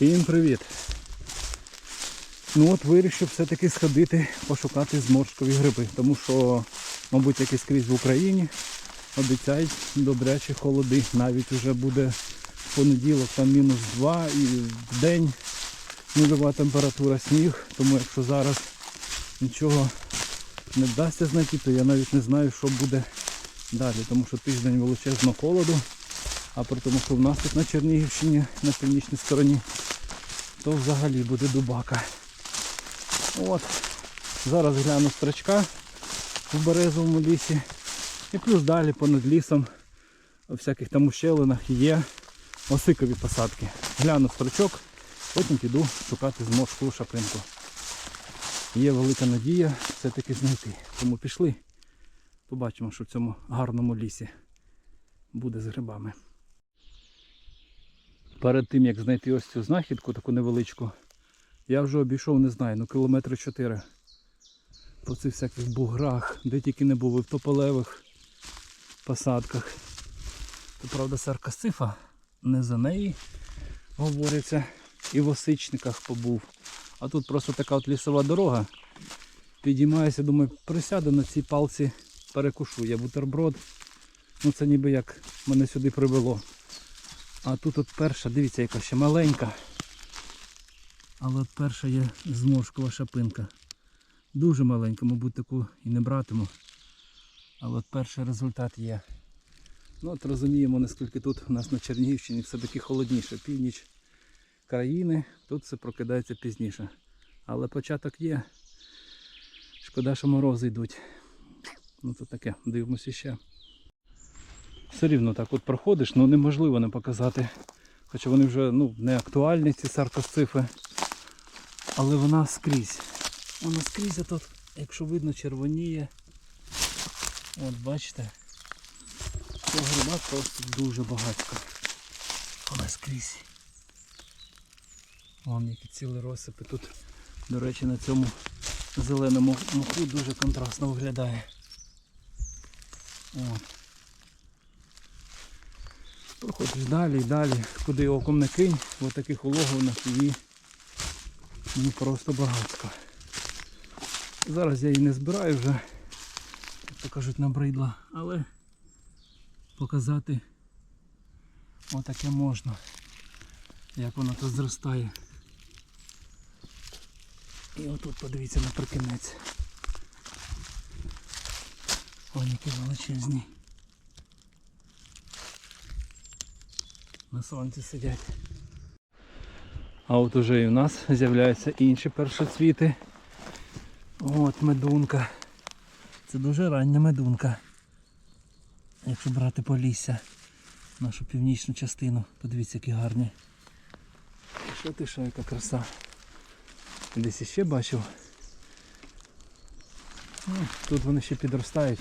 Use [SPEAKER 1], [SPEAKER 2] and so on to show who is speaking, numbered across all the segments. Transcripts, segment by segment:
[SPEAKER 1] Всім привіт! Ну от вирішив все-таки сходити пошукати зморшкові гриби, тому що, мабуть, як і скрізь в Україні обіцяють добрячі холоди. Навіть вже буде понеділок, там мінус 2 і в день нульова температура сніг. Тому якщо зараз нічого не вдасться знайти, то я навіть не знаю, що буде далі, тому що тиждень величезного холоду. А при тому, що в нас тут на Чернігівщині, на північній стороні, то взагалі буде дубака. От. Зараз гляну строчка в березовому лісі. І плюс далі понад лісом у всяких там ущелинах є осикові посадки. Гляну строчок, потім піду шукати зморшку шапинку. Є велика надія все-таки знайти. Тому пішли. Побачимо, що в цьому гарному лісі буде з грибами. Перед тим як знайти ось цю знахідку, таку невеличку, я вже обійшов, не знаю, ну кілометри 4 по цих всяких буграх, де тільки не був, і в тополевих посадках. То правда саркасифа, не за неї говориться, і в осичниках побув. А тут просто така от лісова дорога. Підіймаюся, думаю, присяду на цій палці, перекушу. Я бутерброд. Ну це ніби як мене сюди привело. А тут от перша, дивіться, яка ще маленька. Але от перша є зморшкова шапинка. Дуже маленька, мабуть, таку і не братиму. Але от перший результат є. Ну от розуміємо, наскільки тут у нас на Чернігівщині все-таки холодніше. Північ країни, тут все прокидається пізніше. Але початок є. Шкода, що морози йдуть. Ну то таке, дивимося ще. Все рівно так от проходиш, ну неможливо не показати. Хоча вони вже ну, не актуальні, ці саркосцифи. Але вона скрізь. Вона скрізь а тут, якщо видно, червоніє. От бачите. Цього гриба просто дуже багатько. Вона скрізь. Вон які цілі розсипи. Тут, до речі, на цьому зеленому моху дуже контрастно виглядає. От. Проходиш далі і далі, куди оком не кинь, в таких улоговинах її ну, просто багатство. Зараз я її не збираю вже, як то кажуть, набридла, але показати отаке можна, як воно тут зростає. І отут подивіться наприкінець. Ой, які величезні. На сонці сидять. А от уже і в нас з'являються інші першоцвіти. От медунка. Це дуже рання медунка. Якщо брати полісся, нашу північну частину. Подивіться, які гарні. Що ти, що яка краса. Десь іще бачив. Ну, Тут вони ще підростають.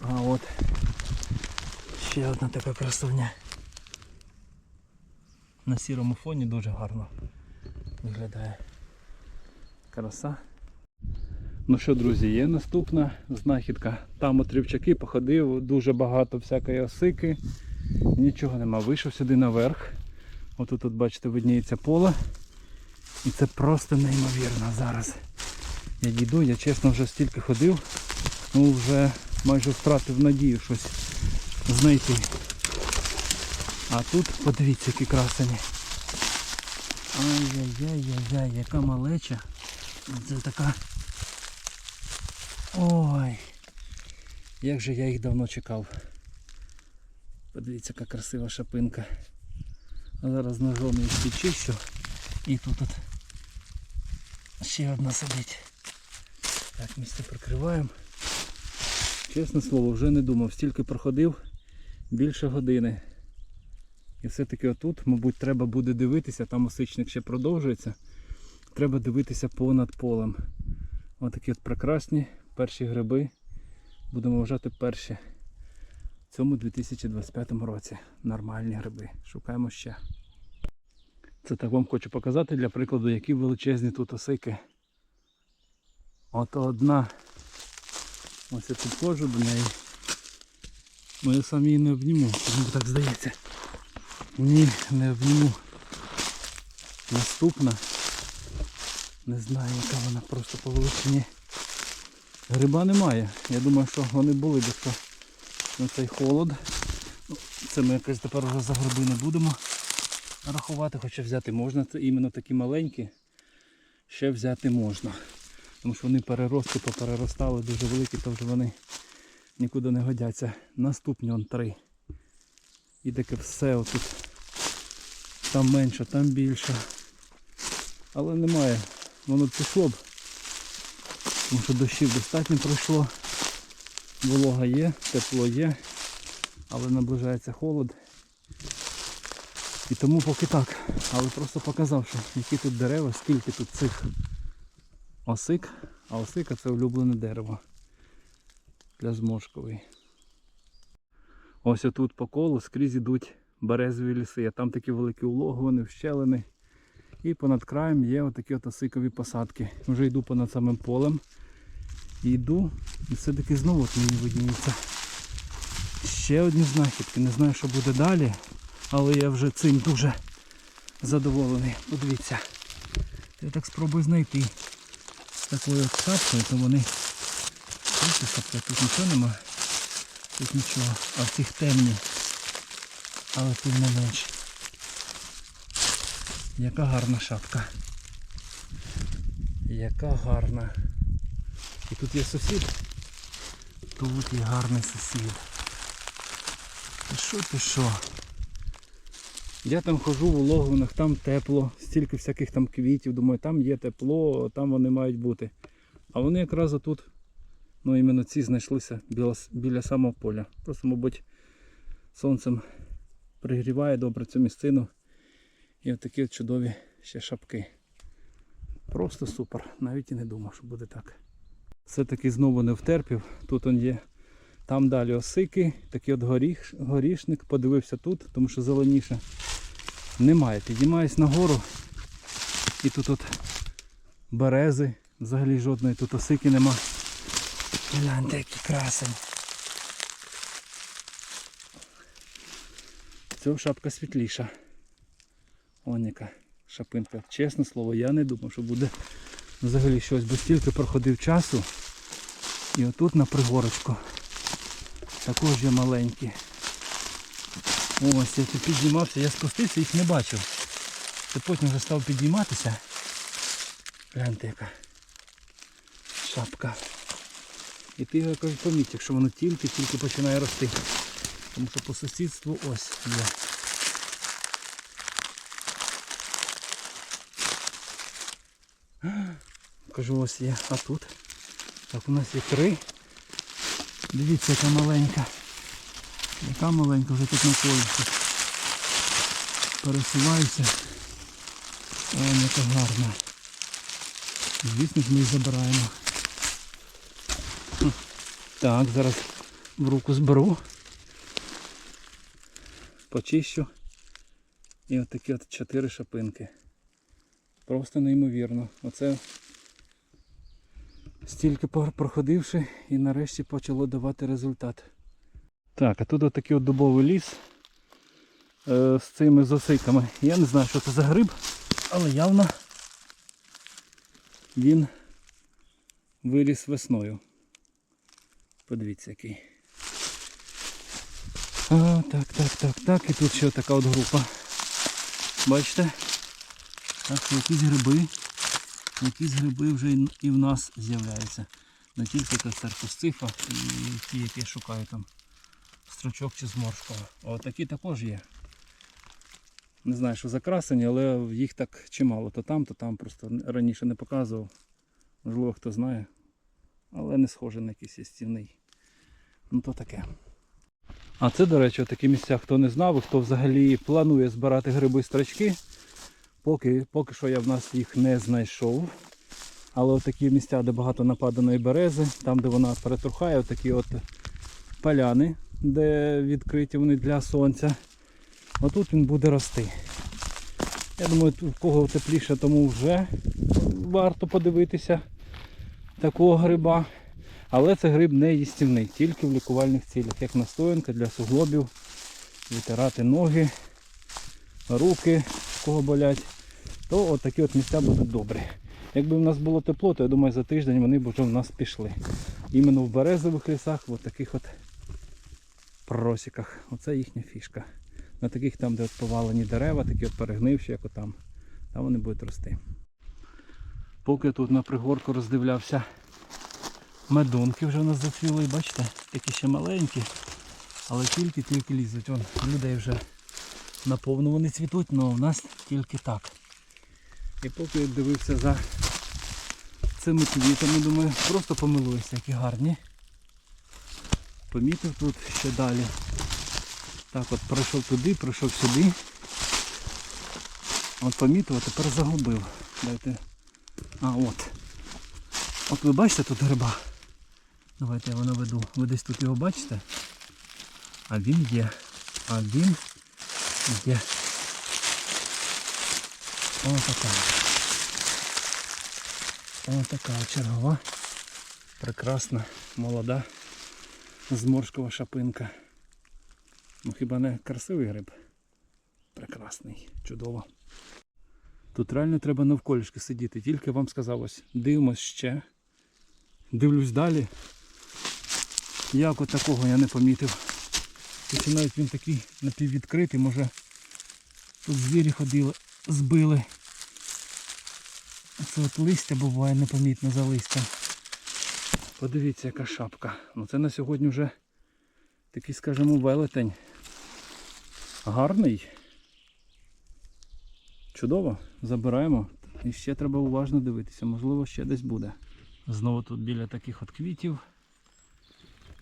[SPEAKER 1] А от ще одна така красуня. На сірому фоні дуже гарно виглядає. Краса. Ну що, друзі, є наступна знахідка. Там от рівчаки походив, дуже багато всякої осики. Нічого нема. Вийшов сюди наверх. Отут, тут, бачите, видніється поле. І це просто неймовірно зараз. Я дійду, я чесно вже стільки ходив, ну вже майже втратив надію щось знайти. А тут подивіться, які красені. Ай-яй-яй-яй-яй, яка малеча. Це така. Ой. Як же я їх давно чекав. Подивіться, яка красива шапинка. Зараз ножом їх підчищу. І тут от ще одна сидить. Так, місце прикриваємо. Чесне слово, вже не думав, стільки проходив більше години. І все-таки отут, мабуть, треба буде дивитися, там осичник ще продовжується. Треба дивитися понад полем. Отакі от прекрасні перші гриби. Будемо вважати перші в цьому 2025 році. Нормальні гриби. Шукаємо ще. Це так вам хочу показати для прикладу, які величезні тут осики. От одна. Ось я підходжу до неї. Ну я сам її не обніму, мені так здається. Ні, не обніму. Наступна. Не знаю, яка вона просто по величині. Гриба немає. Я думаю, що вони були якщо на цей холод. Ну, Це ми якось тепер вже за гриби не будемо рахувати, хоча взяти можна. Це іменно такі маленькі. Ще взяти можна. Тому що вони перерости попереростали дуже великі, то вже вони нікуди не годяться. Наступні он три. І таке все отут. Там менше, там більше. Але немає. Воно пішло б. Тому що дощів достатньо пройшло. Волога є, тепло є, але наближається холод. І тому поки так. Але просто показав, що які тут дерева, скільки тут цих осик. А осика це улюблене дерево для зморшкової. Ось отут по колу скрізь ідуть березові ліси. Там такі великі улоговини, вщелини. І понад краєм є отакі от осикові посадки. Вже йду понад самим полем. Йду, і все-таки знову от мені видніється. Ще одні знахідки. Не знаю, що буде далі, але я вже цим дуже задоволений. Подивіться. Я так спробую знайти з такою от шапкою, то вони. Бачите, тут нічого нема. Тут нічого. А в цих темні. Але тим не менш. Яка гарна шапка. Яка гарна. І тут є сусід. Тут є гарний сусід. Ти що ти що? Я там хожу в улоговинах, там тепло, стільки всяких там квітів, думаю, там є тепло, там вони мають бути. А вони якраз отут, ну іменно ці знайшлися біля, біля самого поля. Просто, мабуть, сонцем пригріває добре цю місцину. І отакі от чудові ще шапки. Просто супер. Навіть і не думав, що буде так. Все-таки знову не втерпів. Тут он є. Там далі осики, такий от горіх, горішник, подивився тут, тому що зеленіше. Немає. Піднімаюсь нагору. І тут от берези. Взагалі жодної тут осики нема. Гляньте, який красень. Цього шапка світліша. Вон яка шапинка. Чесне слово, я не думав, що буде взагалі щось, бо стільки проходив часу. І отут на пригорочку. Також є маленькі. Ось я тут підіймався, я спустився, їх не бачив. Це потім вже став підійматися. Гляньте яка шапка. І ти його поміть, якщо воно тільки-тільки починає рости. Тому що по сусідству ось є. Кажу, ось є. А тут? Так, у нас є три. Дивіться, яка маленька. Яка маленька вже тут на колесі. Пересуваюся. О, яка гарна. Звісно ми її забираємо. Так, зараз в руку зберу. Почищу. І от такі от чотири шапинки. Просто неймовірно. Оце стільки проходивши і нарешті почало давати результат. Так, а тут отакий от дубовий ліс е, з цими засиками. Я не знаю, що це за гриб, але явно він виліз весною. Подивіться який. А, так, так, так, так. І тут ще така от група. Бачите? Так якісь гриби, якісь гриби вже і- в нас з'являються. Не тільки церквостифа і ті, які я шукаю там. Строчок чи зморшкова. О, такі також є. Не знаю, що закрасені, але їх так чимало. То там, то там просто раніше не показував. Можливо, хто знає. Але не схоже на якийсь істівний. Ну то таке. А це, до речі, такі місця, хто не знав, хто взагалі планує збирати гриби строчки. Поки, поки що я в нас їх не знайшов. Але такі місця, де багато нападаної берези, там де вона перетрухає, такі от поляни, де відкриті вони для сонця. Отут він буде рости. Я думаю, у кого тепліше, тому вже варто подивитися такого гриба. Але це гриб не їстівний, тільки в лікувальних цілях, як настоянка для суглобів, витирати ноги, руки, кого болять. то от такі от місця будуть добрі. Якби в нас було тепло, то я думаю за тиждень вони б вже в нас пішли. Іменно в березових лісах, в таких от просіках. Оце їхня фішка. На таких там, де от повалені дерева, такі от перегнивші, як отам. Там вони будуть рости. Поки я тут на пригорку роздивлявся, медунки вже у нас зацвіли, бачите, такі ще маленькі, але тільки-тільки лізуть. Вон, людей вже наповну вони цвітуть, але у нас тільки так. І поки я дивився за цими квітами, думаю, просто помилуюся, які гарні. Помітив тут ще далі. Так от пройшов туди, пройшов сюди. От помітив, а тепер загубив. Дайте. А, от. От ви бачите тут гриба? Давайте я його наведу. Ви десь тут його бачите? А він є. А він є. Ось така. Ось така чергова. Прекрасна, молода, зморшкова шапинка. Ну хіба не красивий гриб? Прекрасний, чудово. Тут реально треба навколішки сидіти. Тільки вам сказав ось, дивимось ще. Дивлюсь далі. Як от такого я не помітив. Хоч навіть він такий напіввідкритий, може тут звірі ходили, збили. Це от листя буває непомітно за листям. Подивіться, яка шапка. Ну це на сьогодні вже такий, скажімо, велетень. Гарний. Чудово, забираємо. І ще треба уважно дивитися, можливо ще десь буде. Знову тут біля таких от квітів.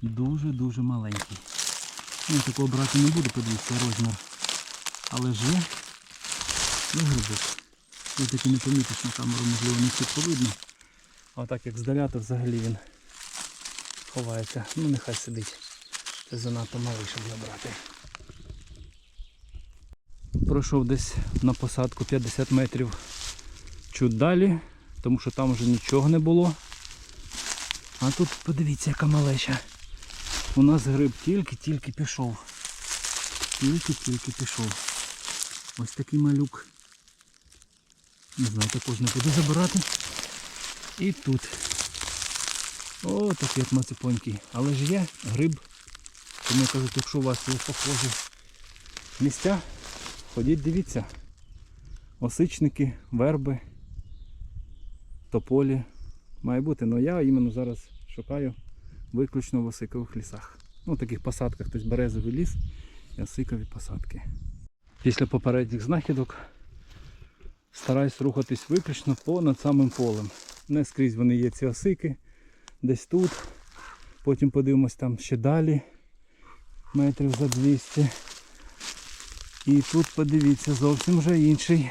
[SPEAKER 1] Дуже-дуже маленький. Ну, я такого брати не буду, подивіться розмір. Але ж є. Ну, грибок. Ти таки не помітиш на камеру, можливо, не чітко видно. А так як здаля, то взагалі він ховається. Ну нехай сидить. Це занадто малий, щоб його брати. Пройшов десь на посадку 50 метрів чуть далі, тому що там вже нічого не було. А тут подивіться, яка малеча. У нас гриб тільки-тільки пішов. Тільки-тільки пішов. Ось такий малюк. Не знаю, також не буду забирати. І тут. О, такий от мацепонький. Але ж є гриб. Тому кажуть, якщо у вас є похожі місця, ходіть дивіться. Осичники, верби, тополі. Має бути, але я іменно зараз шукаю виключно в осикових лісах. Ну, таких посадках, тобто березовий ліс і осикові посадки. Після попередніх знахідок стараюсь рухатись виключно понад самим полем. Не скрізь вони є ці осики, десь тут. Потім подивимось там ще далі, метрів за 200. І тут подивіться зовсім вже інший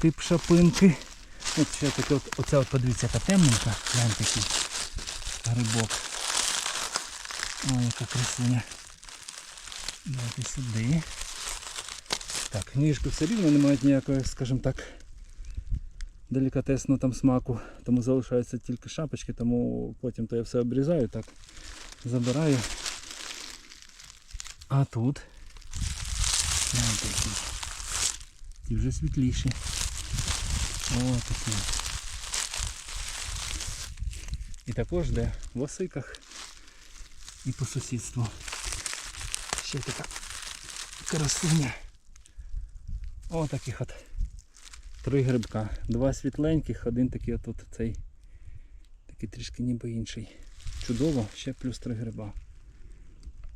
[SPEAKER 1] тип шапинки. От ще таке оця от подивіться яка темненька, глянь грибок. Ой, яка красуня. Давайте сюди. Так, ніжки все рівно не мають ніякого, скажімо так, делікатесного там смаку, тому залишаються тільки шапочки, тому потім то я все обрізаю, так, забираю. А тут. Ті вже світліші. О, такі. І також де в осиках і по сусідству. Ще така красуня. О, таких от три грибка. Два світленьких, один такий отут цей. Такий трішки ніби інший. Чудово, ще плюс три гриба.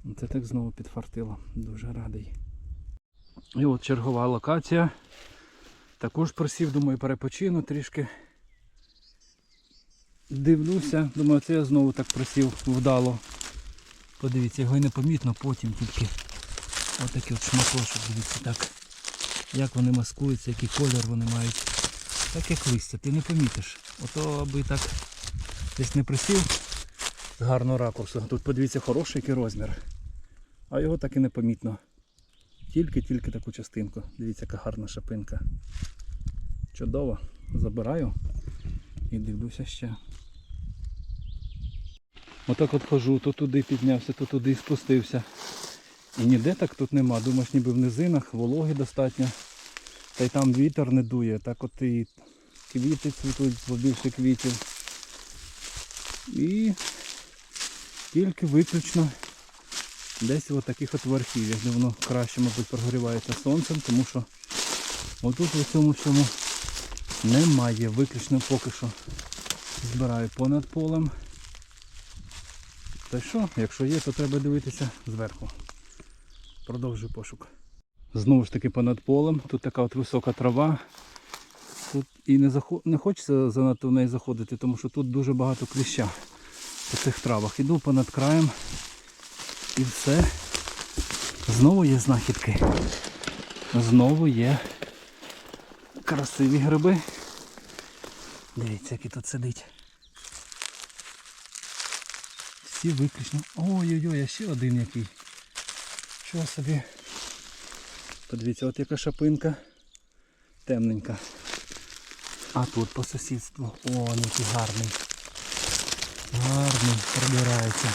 [SPEAKER 1] Ну, Це так знову підфартило. Дуже радий. І от чергова локація. Також просів, думаю, перепочину трішки. Дивлюся, думаю, це я знову так просів вдало. Подивіться, його і непомітно, потім тільки отакий от шматочок, дивіться так. Як вони маскуються, який колір вони мають. Так як листя, ти не помітиш. Ото аби так десь не присів з гарного ракурсу. Тут подивіться хороший який розмір. А його так і не помітно. Тільки-тільки таку частинку. Дивіться, яка гарна шапинка. Чудово. Забираю і дивлюся ще. Отак от хожу, то туди піднявся, то туди спустився. І ніде так тут нема. Думаєш, ніби в низинах, вологи достатньо. та й там вітер не дує, так от і квіти цвітуть, побільше квітів. І тільки виключно десь в таких от верхів'ях, де воно краще, мабуть, прогрівається сонцем, тому що отут в цьому всьому немає. Виключно поки що збираю понад полем. Та що, якщо є, то треба дивитися зверху. Продовжую пошук. Знову ж таки понад полем. Тут така от висока трава. Тут і не, захо... не хочеться занадто в неї заходити, тому що тут дуже багато кліща по цих травах. Іду понад краєм і все. Знову є знахідки. Знову є красиві гриби. Дивіться, який тут сидить. Всі виключно. Ой-ой-ой, а ще один який. Чого собі? Подивіться, от яка шапинка. Темненька. А тут по сусідству. О, ну який гарний. Гарний, пробирається.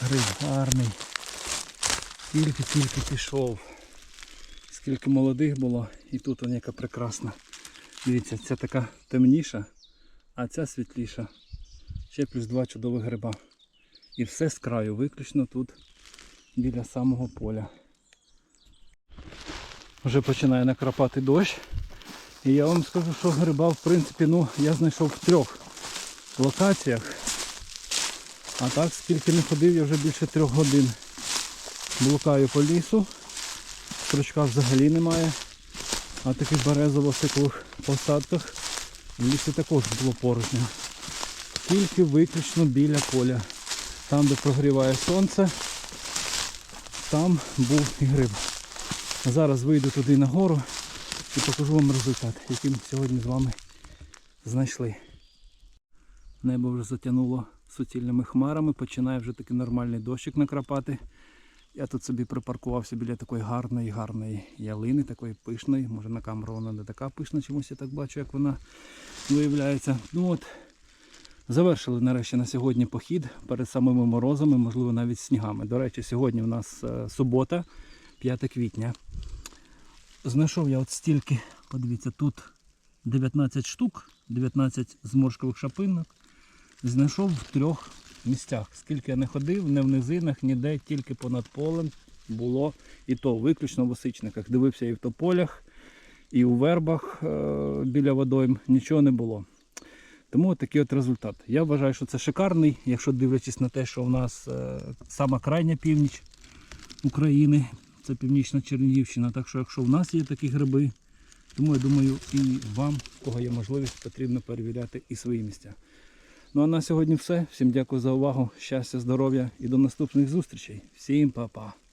[SPEAKER 1] Гриб гарний. Тільки-тільки пішов. Скільки молодих було, і тут вона яка прекрасна. Дивіться, ця така темніша, а ця світліша. Ще плюс два чудових гриба. І все з краю, виключно тут біля самого поля. Вже починає накрапати дощ. І я вам скажу, що гриба, в принципі, ну, я знайшов в трьох локаціях. А так, скільки не ходив, я вже більше трьох годин блукаю по лісу. Стручка взагалі немає. А таких березово-сикових посадках в лісі також було порожньо. Тільки виключно біля поля. Там, де прогріває сонце, там був і гриб. Зараз вийду туди нагору і покажу вам результат, який ми сьогодні з вами знайшли. Небо вже затягнуло суцільними хмарами, починає вже такий нормальний дощик накрапати. Я тут собі припаркувався біля такої гарної, гарної ялини, такої пишної. Може на камеру вона не така пишна, чомусь я так бачу, як вона виявляється. Ну от, Завершили нарешті на сьогодні похід перед самими морозами, можливо навіть снігами. До речі, сьогодні у нас е, субота, 5 квітня. Знайшов я от стільки, подивіться, тут 19 штук, 19 зморшкових шапинок. Знайшов в трьох місцях. Скільки я не ходив, не в низинах, ніде, тільки понад полем було. І то виключно в осичниках. Дивився і в тополях, і у вербах е- біля водойм. Нічого не було. Тому такий от результат. Я вважаю, що це шикарний, якщо дивлячись на те, що у нас е, сама крайня північ України, це північна Чернігівщина. Так що якщо в нас є такі гриби, тому я думаю і вам, у кого є можливість, потрібно перевіряти і свої місця. Ну а на сьогодні все. Всім дякую за увагу, щастя, здоров'я і до наступних зустрічей. Всім па-па!